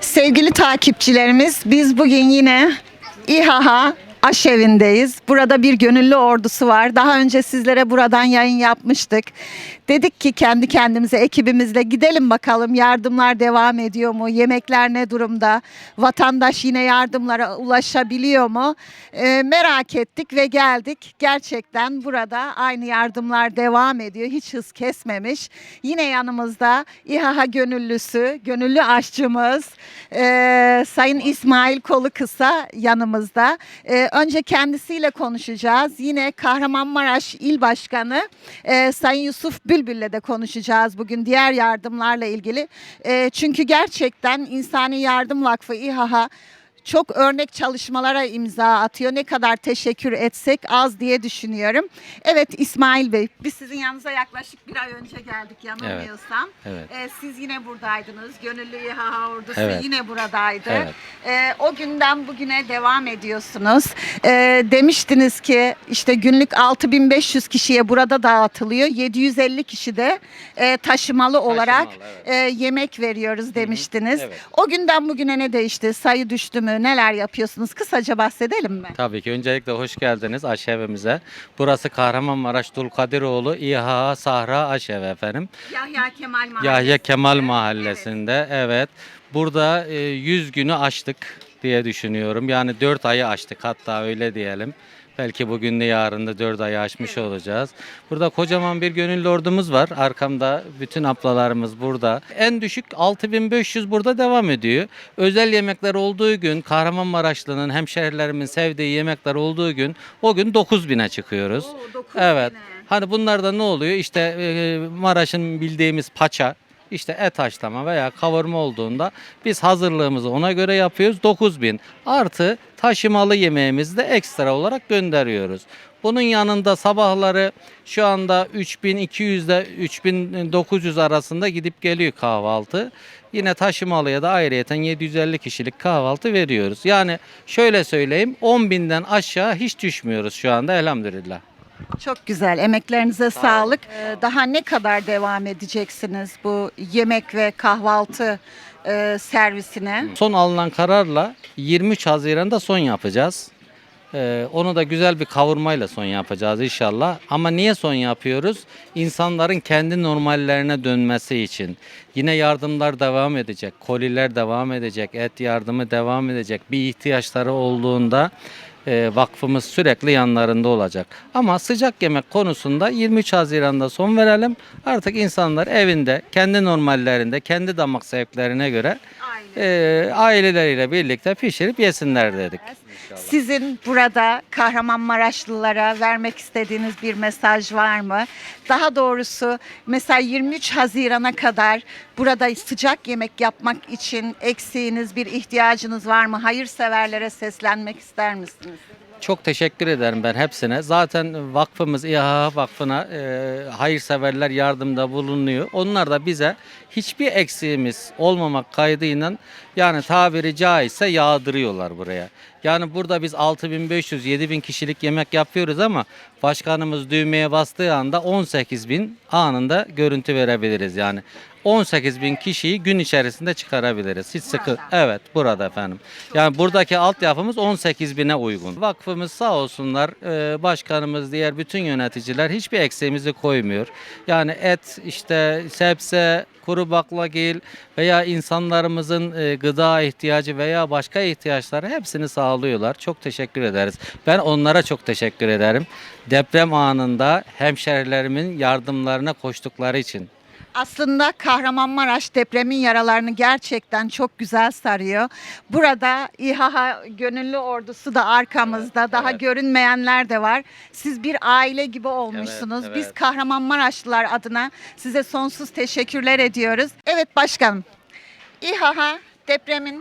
Sevgili takipçilerimiz biz bugün yine İHA Aşevi'ndeyiz. Burada bir gönüllü ordusu var. Daha önce sizlere buradan yayın yapmıştık. Dedik ki kendi kendimize ekibimizle gidelim bakalım yardımlar devam ediyor mu? Yemekler ne durumda? Vatandaş yine yardımlara ulaşabiliyor mu? Ee, merak ettik ve geldik. Gerçekten burada aynı yardımlar devam ediyor. Hiç hız kesmemiş. Yine yanımızda İHA gönüllüsü, gönüllü aşçımız ee, Sayın İsmail Kolu Kısa yanımızda. Ee, önce kendisiyle konuşacağız. Yine Kahramanmaraş İl Başkanı ee, Sayın Yusuf Bülbül'le de konuşacağız bugün diğer yardımlarla ilgili. Ee, çünkü gerçekten İnsani Yardım Vakfı İHA çok örnek çalışmalara imza atıyor. Ne kadar teşekkür etsek az diye düşünüyorum. Evet İsmail Bey, biz sizin yanınıza yaklaşık bir ay önce geldik yanılmıyorsam. Evet. Ee, siz yine buradaydınız. Gönüllü İHA ordusu Evet. yine buradaydı. Evet. Ee, o günden bugüne devam ediyorsunuz. Ee, demiştiniz ki işte günlük 6500 kişiye burada dağıtılıyor. 750 kişi de e, taşımalı olarak evet. e, yemek veriyoruz demiştiniz. evet. O günden bugüne ne değişti? Sayı düştü mü? Neler yapıyorsunuz? Kısaca bahsedelim mi? Tabii ki. Öncelikle hoş geldiniz aşevimize. Burası Kahramanmaraş Dulkadiroğlu İHA Sahra Aşevi efendim. Yahya Kemal Mahallesi. Yahya Kemal Mahallesi'nde. Evet. Burada e, 100 günü açtık diye düşünüyorum. Yani 4 ayı açtık hatta öyle diyelim. Belki bugün de yarın da 4 ayı aşmış olacağız. Burada kocaman bir gönüllü ordumuz var. Arkamda bütün ablalarımız burada. En düşük 6500 burada devam ediyor. Özel yemekler olduğu gün Kahramanmaraşlı'nın hemşehrilerimin sevdiği yemekler olduğu gün o gün 9000'e çıkıyoruz. Oo, 9000'e. Evet. Hani bunlarda ne oluyor? İşte e, Maraş'ın bildiğimiz paça, işte et haşlama veya kavurma olduğunda biz hazırlığımızı ona göre yapıyoruz. 9000 artı taşımalı yemeğimizi de ekstra olarak gönderiyoruz. Bunun yanında sabahları şu anda 3200 ile 3900 arasında gidip geliyor kahvaltı. Yine taşımalıya da ayrıyeten 750 kişilik kahvaltı veriyoruz. Yani şöyle söyleyeyim 10.000'den aşağı hiç düşmüyoruz şu anda elhamdülillah. Çok güzel. Emeklerinize sağlık. Ee, Daha ne kadar devam edeceksiniz bu yemek ve kahvaltı e, servisine? Son alınan kararla 23 Haziran'da son yapacağız. Ee, onu da güzel bir kavurmayla son yapacağız inşallah. Ama niye son yapıyoruz? İnsanların kendi normallerine dönmesi için. Yine yardımlar devam edecek, koliler devam edecek, et yardımı devam edecek. Bir ihtiyaçları olduğunda e, vakfımız sürekli yanlarında olacak. Ama sıcak yemek konusunda 23 Haziran'da son verelim. Artık insanlar evinde, kendi normallerinde, kendi damak zevklerine göre e, aileleriyle birlikte pişirip yesinler dedik. Sizin burada Kahramanmaraşlılara vermek istediğiniz bir mesaj var mı? Daha doğrusu mesela 23 Haziran'a kadar burada sıcak yemek yapmak için eksiğiniz bir ihtiyacınız var mı? Hayırseverlere seslenmek ister misiniz? Çok teşekkür ederim ben hepsine. Zaten vakfımız İHA Vakfı'na e, hayırseverler yardımda bulunuyor. Onlar da bize hiçbir eksiğimiz olmamak kaydıyla yani tabiri caizse yağdırıyorlar buraya. Yani burada biz 6500-7000 kişilik yemek yapıyoruz ama başkanımız düğmeye bastığı anda 18.000 anında görüntü verebiliriz yani. 18 bin kişiyi gün içerisinde çıkarabiliriz. Hiç sıkı. Evet burada efendim. Yani buradaki altyapımız 18 bine uygun. Vakfımız sağ olsunlar e, başkanımız diğer bütün yöneticiler hiçbir eksiğimizi koymuyor. Yani et işte sebze kuru baklagil veya insanlarımızın e, gıda ihtiyacı veya başka ihtiyaçları hepsini sağlıyorlar. Çok teşekkür ederiz. Ben onlara çok teşekkür ederim. Deprem anında hemşerilerimin yardımlarına koştukları için. Aslında Kahramanmaraş depremin yaralarını gerçekten çok güzel sarıyor. Burada İHA gönüllü ordusu da arkamızda. Daha evet. görünmeyenler de var. Siz bir aile gibi olmuşsunuz. Evet, Biz evet. Kahramanmaraşlılar adına size sonsuz teşekkürler ediyoruz. Evet başkanım. İHA depremin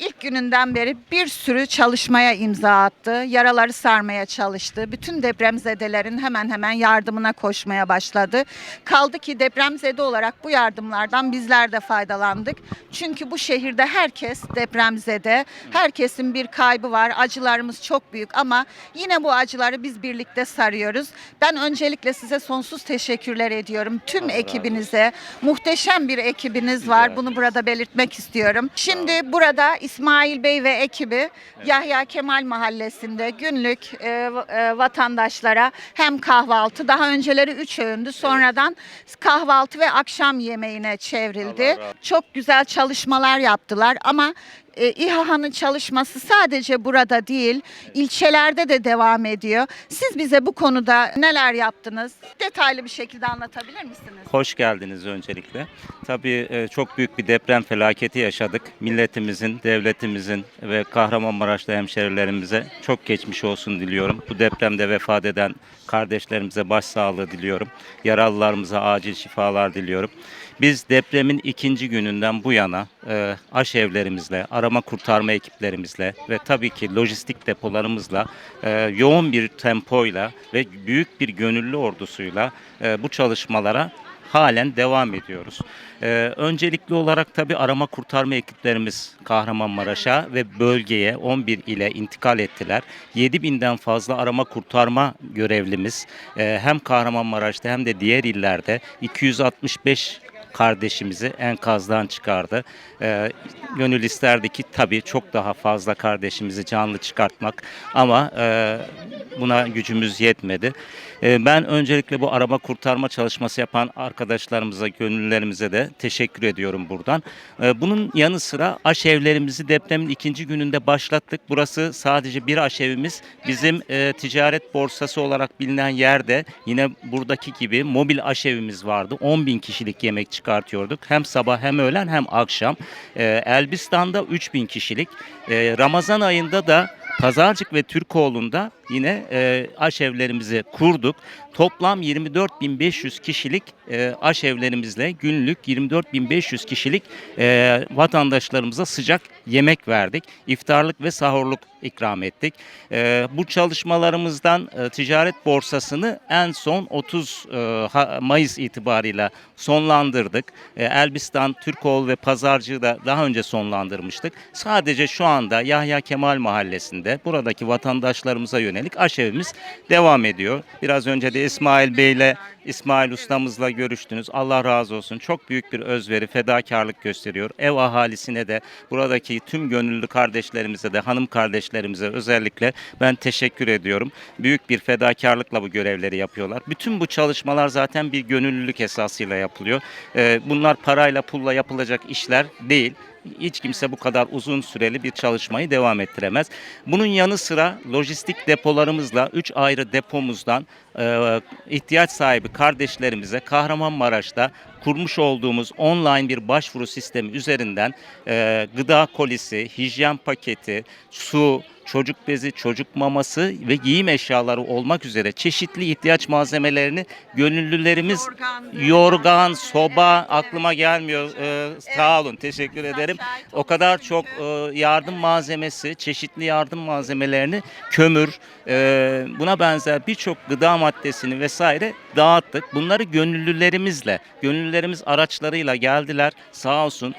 ilk gününden beri bir sürü çalışmaya imza attı. Yaraları sarmaya çalıştı. Bütün depremzedelerin hemen hemen yardımına koşmaya başladı. Kaldı ki depremzede olarak bu yardımlardan bizler de faydalandık. Çünkü bu şehirde herkes depremzede. Herkesin bir kaybı var. Acılarımız çok büyük ama yine bu acıları biz birlikte sarıyoruz. Ben öncelikle size sonsuz teşekkürler ediyorum. Tüm ekibinize. Muhteşem bir ekibiniz var. Bunu burada belirtmek istiyorum. Şimdi burada İsmail Bey ve ekibi Yahya Kemal Mahallesi'nde günlük e, e, vatandaşlara hem kahvaltı daha önceleri 3 öğündü sonradan kahvaltı ve akşam yemeğine çevrildi. Çok güzel çalışmalar yaptılar ama e, İHA'nın çalışması sadece burada değil, ilçelerde de devam ediyor. Siz bize bu konuda neler yaptınız? Detaylı bir şekilde anlatabilir misiniz? Hoş geldiniz öncelikle. Tabii e, çok büyük bir deprem felaketi yaşadık. Milletimizin, devletimizin ve Kahramanmaraşlı hemşerilerimize çok geçmiş olsun diliyorum. Bu depremde vefat eden kardeşlerimize başsağlığı diliyorum. Yaralılarımıza acil şifalar diliyorum. Biz depremin ikinci gününden bu yana e, aşevlerimizle, arama kurtarma ekiplerimizle ve tabii ki lojistik depolarımızla e, yoğun bir tempoyla ve büyük bir gönüllü ordusuyla e, bu çalışmalara halen devam ediyoruz. Ee, öncelikli olarak tabi arama kurtarma ekiplerimiz Kahramanmaraş'a ve bölgeye 11 ile intikal ettiler. 7000'den fazla arama kurtarma görevlimiz e, hem Kahramanmaraş'ta hem de diğer illerde 265 kardeşimizi enkazdan çıkardı. Ee, gönül isterdi ki tabii çok daha fazla kardeşimizi canlı çıkartmak ama e, buna gücümüz yetmedi. Ee, ben öncelikle bu arama kurtarma çalışması yapan arkadaşlarımıza, gönüllerimize de teşekkür ediyorum buradan. Ee, bunun yanı sıra aşevlerimizi depremin ikinci gününde başlattık. Burası sadece bir aşevimiz. Bizim e, ticaret borsası olarak bilinen yerde yine buradaki gibi mobil aşevimiz vardı. 10 bin kişilik yemek çıkartıyorduk. Hem sabah hem öğlen hem akşam. Ee, Elbistan'da 3 bin kişilik. Ramazan ayında da Pazarcık ve Türkoğlu'nda yine e, aşevlerimizi kurduk. Toplam 24.500 kişilik e, aşevlerimizle günlük 24.500 kişilik e, vatandaşlarımıza sıcak yemek verdik. İftarlık ve sahurluk ikram ettik. E, bu çalışmalarımızdan e, ticaret borsasını en son 30 e, Mayıs itibarıyla sonlandırdık. E, Elbistan, Türkoğlu ve Pazarcığı da daha önce sonlandırmıştık. Sadece şu anda Yahya Kemal Mahallesi'nde buradaki vatandaşlarımıza yönelik aşevimiz devam ediyor. Biraz önce de İsmail Bey'le İsmail ustamızla görüştünüz. Allah razı olsun. Çok büyük bir özveri, fedakarlık gösteriyor. Ev ahalisine de buradaki tüm gönüllü kardeşlerimize de hanım kardeşlerimize özellikle ben teşekkür ediyorum. Büyük bir fedakarlıkla bu görevleri yapıyorlar. Bütün bu çalışmalar zaten bir gönüllülük esasıyla yapılıyor. Ee, Bunlar parayla pulla yapılacak işler değil hiç kimse bu kadar uzun süreli bir çalışmayı devam ettiremez. Bunun yanı sıra lojistik depolarımızla 3 ayrı depomuzdan e, ihtiyaç sahibi kardeşlerimize Kahramanmaraş'ta kurmuş olduğumuz online bir başvuru sistemi üzerinden e, gıda kolisi, hijyen paketi, su, çocuk bezi, çocuk maması ve giyim eşyaları olmak üzere çeşitli ihtiyaç malzemelerini gönüllülerimiz Yorgan, yorgan, evet, soba evet. aklıma gelmiyor. Ee, sağ olun, teşekkür ederim. şahit O kadar çok e, yardım malzemesi, çeşitli yardım malzemelerini, kömür, e, buna benzer birçok gıda maddesini vesaire dağıttık. Bunları gönüllülerimizle, gönüllülerimiz araçlarıyla geldiler. Sağ olsun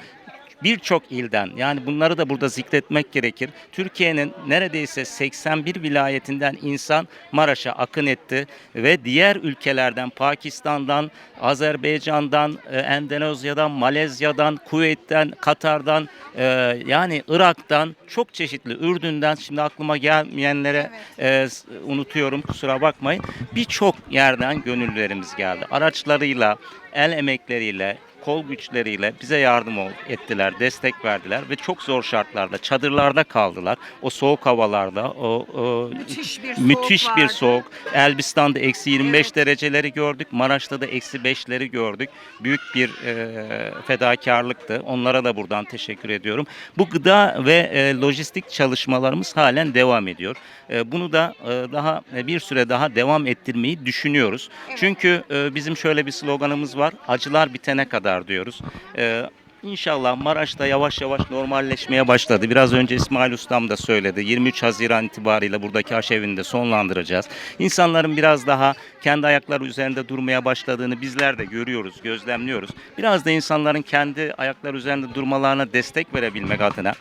birçok ilden yani bunları da burada zikretmek gerekir. Türkiye'nin neredeyse 81 vilayetinden insan Maraş'a akın etti ve diğer ülkelerden Pakistan'dan, Azerbaycan'dan, e, Endonezya'dan, Malezya'dan, Kuveyt'ten, Katar'dan e, yani Irak'tan çok çeşitli Ürdün'den şimdi aklıma gelmeyenlere e, s- unutuyorum kusura bakmayın. Birçok yerden gönüllülerimiz geldi. Araçlarıyla, el emekleriyle, kol güçleriyle bize yardım ettiler, destek verdiler ve çok zor şartlarda, çadırlarda kaldılar. O soğuk havalarda, o, o Müthiş bir soğuk müthiş bir vardı. soğuk. Elbistan'da eksi 25 Evet. dereceleri gördük, Maraş'ta da eksi 5'leri gördük. Büyük bir e, fedakarlıktı. Onlara da buradan teşekkür ediyorum. Bu gıda ve e, lojistik çalışmalarımız halen devam ediyor. E, bunu da e, daha e, bir süre daha devam ettirmeyi düşünüyoruz. Çünkü e, bizim şöyle bir sloganımız var. Acılar bitene kadar diyoruz. E, İnşallah Maraş'ta yavaş yavaş normalleşmeye başladı. Biraz önce İsmail Ustam da söyledi. 23 Haziran itibariyle buradaki aşevini de sonlandıracağız. İnsanların biraz daha kendi ayakları üzerinde durmaya başladığını bizler de görüyoruz, gözlemliyoruz. Biraz da insanların kendi ayakları üzerinde durmalarına destek verebilmek adına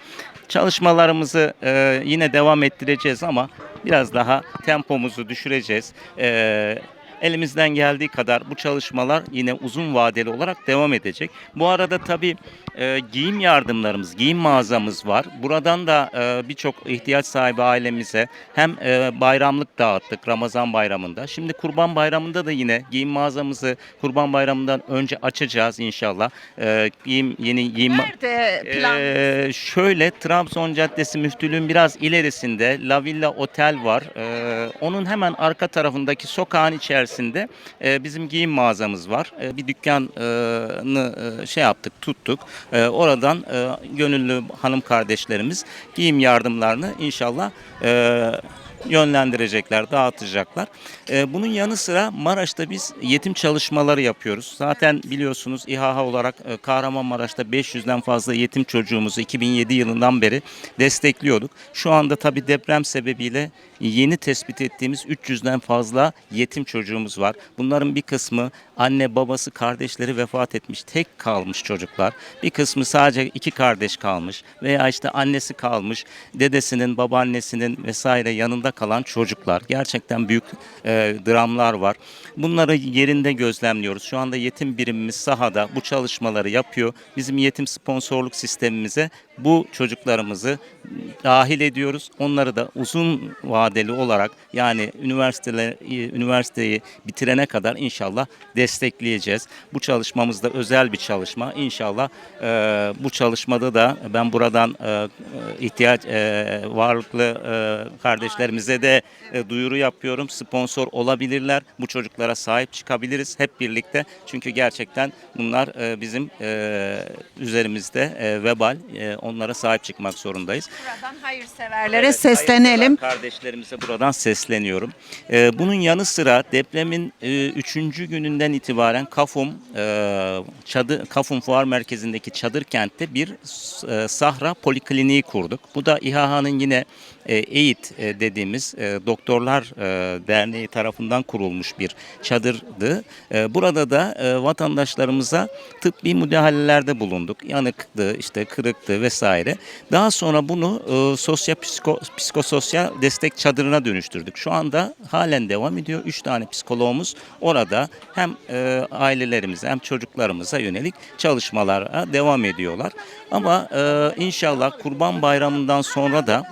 çalışmalarımızı e, yine devam ettireceğiz ama biraz daha tempomuzu düşüreceğiz. E, elimizden geldiği kadar bu çalışmalar yine uzun vadeli olarak devam edecek. Bu arada tabii e, giyim yardımlarımız, giyim mağazamız var. Buradan da e, birçok ihtiyaç sahibi ailemize hem e, bayramlık dağıttık Ramazan bayramında. Şimdi Kurban bayramında da yine giyim mağazamızı Kurban bayramından önce açacağız inşallah. E, giyim yeni giyim Nerede plan? ee, şöyle Trabzon Caddesi Müftülüğün biraz ilerisinde La Villa Otel var. Ee, onun hemen arka tarafındaki sokağın içerisinde e, bizim giyim mağazamız var. E, bir dükkanı e, şey yaptık, tuttuk. E, oradan e, gönüllü hanım kardeşlerimiz giyim yardımlarını inşallah e, yönlendirecekler, dağıtacaklar. Ee, bunun yanı sıra Maraş'ta biz yetim çalışmaları yapıyoruz. Zaten biliyorsunuz İHA olarak e, Kahramanmaraş'ta 500'den fazla yetim çocuğumuzu 2007 yılından beri destekliyorduk. Şu anda tabii deprem sebebiyle yeni tespit ettiğimiz 300'den fazla yetim çocuğumuz var. Bunların bir kısmı anne babası kardeşleri vefat etmiş tek kalmış çocuklar. Bir kısmı sadece iki kardeş kalmış veya işte annesi kalmış dedesinin babaannesinin vesaire yanında kalan çocuklar. Gerçekten büyük e, dramlar var. Bunları yerinde gözlemliyoruz. Şu anda yetim birimimiz sahada bu çalışmaları yapıyor. Bizim yetim sponsorluk sistemimize bu çocuklarımızı dahil ediyoruz. Onları da uzun vadeli olarak yani üniversiteler üniversiteyi bitirene kadar inşallah destekleyeceğiz. Bu çalışmamız da özel bir çalışma. İnşallah e, bu çalışmada da ben buradan e, ihtiyaç e, varlıklı e, kardeşlerimize de e, duyuru yapıyorum. Sponsor olabilirler. Bu çocuklara sahip çıkabiliriz hep birlikte. Çünkü gerçekten bunlar e, bizim e, üzerimizde e, vebal. E, onlara sahip çıkmak zorundayız. Buradan hayırseverlere Evet, seslenelim. hayırsever Kardeşlerimize buradan sesleniyorum. Ee, bunun yanı sıra depremin 3. gününden itibaren Kafum e, çadır Kafum Fuar Merkezi'ndeki çadır kentte bir e, sahra polikliniği kurduk. Bu da İHA'nın yine e, EİT e, dediğimiz e, Doktorlar e, Derneği tarafından kurulmuş bir çadırdı. Burada da vatandaşlarımıza tıbbi müdahalelerde bulunduk. Yanıktı, işte kırıktı vesaire. Daha sonra bunu sosyo psiko, psikososyal destek çadırına dönüştürdük. Şu anda halen devam ediyor. Üç tane psikologumuz orada hem ailelerimize hem çocuklarımıza yönelik çalışmalara devam ediyorlar. Ama inşallah Kurban Bayramı'ndan sonra da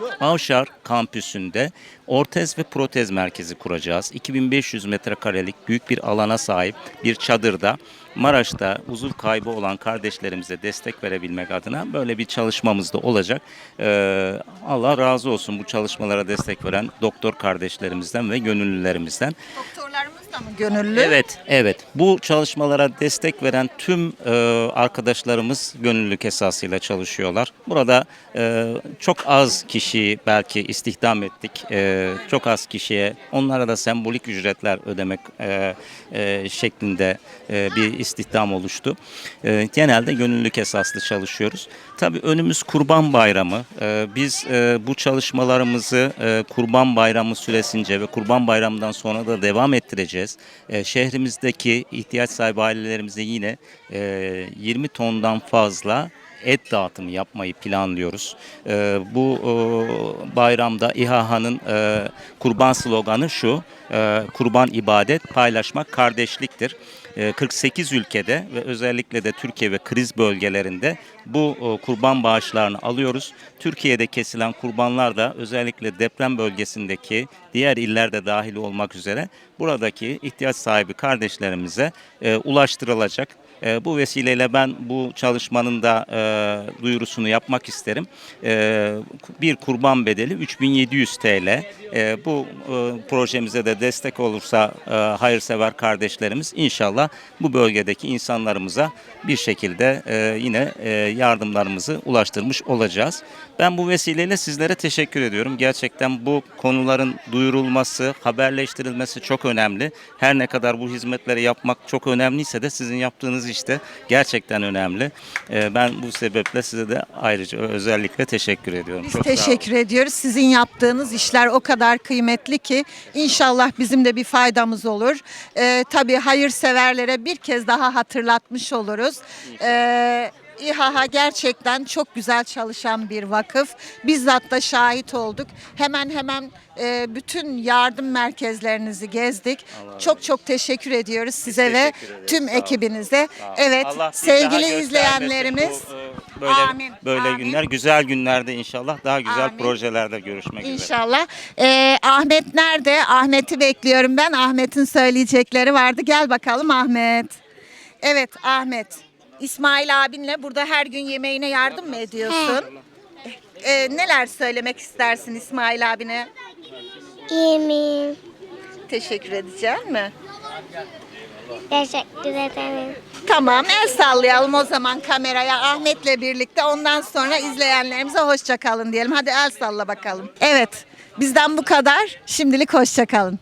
Avşar kampüsünde ortez ve protez merkezi kuracağız. 2500 metrekarelik büyük bir alana sahip bir çadırda Maraş'ta uzuv kaybı olan kardeşlerimize destek verebilmek adına böyle bir çalışmamız da olacak. Ee, Allah razı olsun bu çalışmalara destek veren doktor kardeşlerimizden ve gönüllülerimizden. Doktorlarımız da mı gönüllü? Evet, evet. Bu çalışmalara destek veren tüm e, arkadaşlarımız gönüllülük esasıyla çalışıyorlar. Burada e, çok az kişi belki istihdam ettik. E, çok az kişiye onlara da sembolik ücretler ödemek e, e, şeklinde e, bir istihdam oluştu. E, genelde gönüllülük esaslı çalışıyoruz. Tabii önümüz Kurban Bayramı. E, biz e, bu çalışmalarımızı e, Kurban Bayramı süresince ve Kurban Bayramı'ndan sonra da devam ettireceğiz. E, şehrimizdeki ihtiyaç sahibi ailelerimize yine e, 20 tondan fazla et dağıtımı yapmayı planlıyoruz. E, bu e, bayramda İHA'nın e, kurban sloganı şu, e, kurban ibadet, paylaşmak kardeşliktir. E, 48 ülkede ve özellikle de Türkiye ve kriz bölgelerinde bu e, kurban bağışlarını alıyoruz. Türkiye'de kesilen kurbanlar da özellikle deprem bölgesindeki diğer illerde dahil olmak üzere buradaki ihtiyaç sahibi kardeşlerimize e, ulaştırılacak. E, bu vesileyle ben bu çalışmanın da e, duyurusunu yapmak isterim. E, bir kurban bedeli 3700 TL. E, bu e, projemize de destek olursa e, hayırsever kardeşlerimiz inşallah bu bölgedeki insanlarımıza bir şekilde e, yine e, yardımlarımızı ulaştırmış olacağız. Ben bu vesileyle sizlere teşekkür ediyorum. Gerçekten bu konuların duyurulması, haberleştirilmesi çok önemli. Her ne kadar bu hizmetleri yapmak çok önemliyse de sizin yaptığınız yaptığınız işte gerçekten önemli. E, ben bu sebeple size de ayrıca özellikle teşekkür ediyorum. Biz Çok sağ olun. teşekkür ediyoruz. Sizin yaptığınız işler o kadar kıymetli ki inşallah bizim de bir faydamız olur. Ee, tabii hayırseverlere bir kez daha hatırlatmış oluruz. Ee, İHA gerçekten çok güzel çalışan bir vakıf. Bizzat da şahit olduk. Hemen hemen e, bütün yardım merkezlerinizi gezdik. Çok çok teşekkür ediyoruz size ve teşekkür ederiz. tüm ekibinize. Evet Allah bir daha sevgili göstermesin izleyenlerimiz. bu, e, böyle Amin, böyle amin. günler, güzel günlerde inşallah daha güzel Amin. projelerde görüşmek üzere. İnşallah. Ee, Ahmet nerede? Ahmet'i bekliyorum ben. Ahmet'in söyleyecekleri vardı. Gel bakalım Ahmet. Evet Ahmet. İsmail abinle burada her gün yemeğine yardım mı ediyorsun? Ee, neler söylemek istersin İsmail abine? Yemin. Teşekkür edeceğim mi? Teşekkür ederim. Tamam el sallayalım o zaman kameraya Ahmet'le birlikte. Ondan sonra izleyenlerimize hoşça kalın diyelim. Hadi el salla bakalım. Evet bizden bu kadar. Şimdilik hoşça kalın.